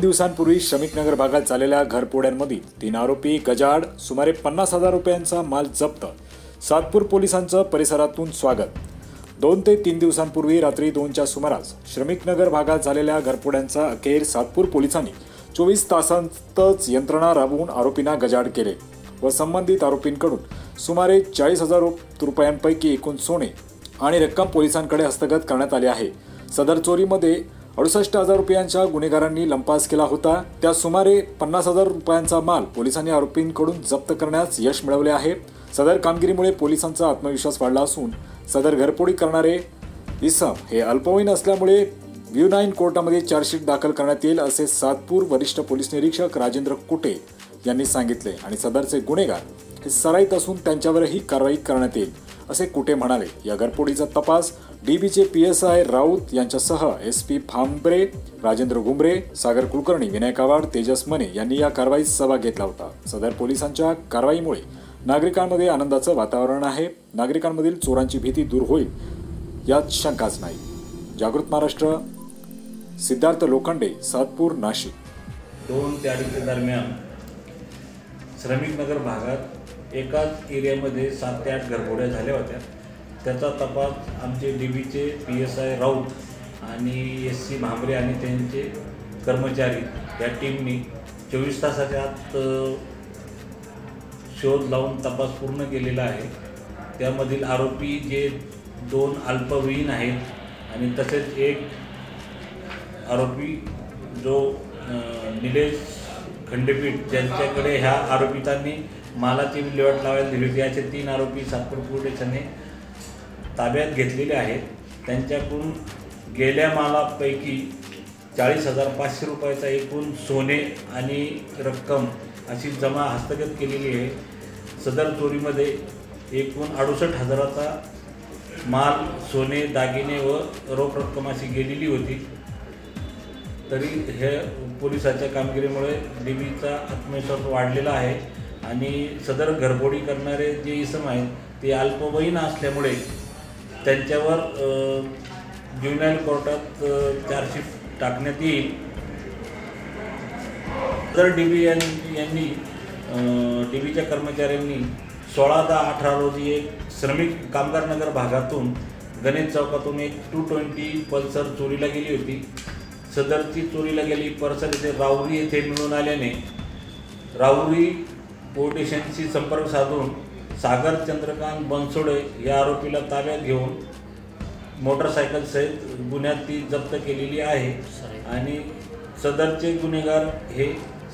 दोन दिवसांपूर्वी श्रमिकनगर भागात झालेल्या घरपोड्यांमध्ये तीन आरोपी गजाड सुमारे पन्नास हजार रुपयांचा माल जप्त. सातपूर पोलिसांचं परिसरातून स्वागत. दोन ते तीन दिवसांपूर्वी रात्री दोनच्या सुमारास श्रमिकनगर भागात झालेल्या घरपोड्यांचा अखेर सातपूर पोलिसांनी चोवीस तासांतच यंत्रणा राबवून आरोपींना गजाड केले व संबंधित आरोपींकडून सुमारे चाळीस हजार रुपयांपैकी एकूण सोने आणि रक्कम पोलिसांकडे हस्तगत करण्यात आली आहे. सदर चोरीमध्ये अडुसष्ट हजार रुपयांच्या गुन्हेगारांनी लंपास केला होता. त्या सुमारे पन्नास हजार रुपयांचा माल पोलिसांनी आरोपींकडून जप्त करण्यास यश मिळवले आहे. सदर कामगिरीमुळे पोलिसांचा आत्मविश्वास वाढला असून सदर घरपोडी करणारे इसम हे अल्पवयीन असल्यामुळे व्ह्यू नाईन कोर्टामध्ये चार्जशीट दाखल करण्यात येईल असे सातपूर वरिष्ठ पोलीस निरीक्षक राजेंद्र कुटे यांनी सांगितले आणि सदरचे गुन्हेगार हे सराईत असून त्यांच्यावरही कारवाई करण्यात येईल असे कुटे म्हणाले. या घरपोडीचा तपास डीबीचे पी एस आय राऊत यांच्यासह एस पी फांबरे राजेंद्र घुमरे सागर कुलकर्णी विनय कावाड तेजस मने यांनी या कारवाईत सहभाग घेतला होता. सदर पोलिसांच्या कारवाईमुळे नागरिकांमध्ये आनंदाचं वातावरण आहे. नागरिकांमधील चोरांची भीती दूर होईल यात शंकाच नाही. जागृत महाराष्ट्र सिद्धार्थ लोखंडे सातपूर नाशिक. दोन ते अडीचच्या दरम्यान श्रमिकनगर भागात एकाच एरियामध्ये सात ते आठ घरघोड्या झाल्या होत्या. त्याचा तपास आमचे डी बीचे पी एस आय राऊत आणि एस सी भांबरे आणि त्यांचे कर्मचारी या टीमनी चोवीस तासाच्या आत शोध लावून तपास पूर्ण केलेला आहे. त्यामधील आरोपी जे दोन अल्पवयीन आहेत आणि तसेच एक आरोपी जो निलेश खंडपीठ ज्यांच्याकडे ह्या आरोपितांनी मालाची विल्हेवाट लावायला दिली होती. असे तीन आरोपी सातपूर पोलिसांनी ताब्यात घेतलेले आहेत. त्यांच्याकडून गेल्या मालापैकी चाळीस हजार पाचशे रुपयाचा एकूण सोने आणि रक्कम अशी जमा हस्तगत केलेली आहे. सदर चोरीमध्ये एकूण अडुसष्ट हजाराचा माल सोने दागिने व रोख रक्कम अशी गेलेली होती. तरी हे पोलिसाच्या कामगिरीमुळे देवीचा आत्मविश्वास वाढलेला आहे आणि सदर घरफोडी करणारे जे इसम आहेत ते अल्पवयीन असल्यामुळे त्यांच्यावर ज्युनाईल कोर्टात चार्जशीट टाकण्यात येईल. तर डी बी यांनी डी बीच्या कर्मचाऱ्यांनी सोळा दहा अठरा रोजी एक श्रमिक कामगार नगर भागातून गणेश चौकातून एक टू ट्वेंटी पल्सर चोरीला गेली होती. सदरची चोरीला गेली पल्सर येथे राहुरी येथे मिळून आल्याने राहुरी पोलीस स्टेशनशी संपर्क साधून सागर चंद्रकांत बनसोडे या आरोपीला ताब्यात घेऊन मोटरसायकल सहित गुन्ह्यात ती जप्त केलेली आहे. आणि सदरचे गुन्हेगार हे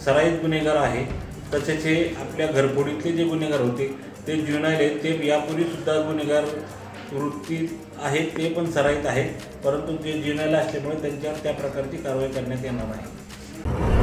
सराईत गुन्हेगार आहे. तसेच हे आपल्या घरफोडीतले जे गुन्हेगार होते ते ज्युनाईल आहेत. ते यापूर्वीसुद्धा गुन्हेगार वृत्तीत आहेत ते पण सराईत आहेत परंतु जे ज्युनाईल असल्यामुळे त्यांच्यावर त्या प्रकारची कारवाई करण्यात येणार नाही.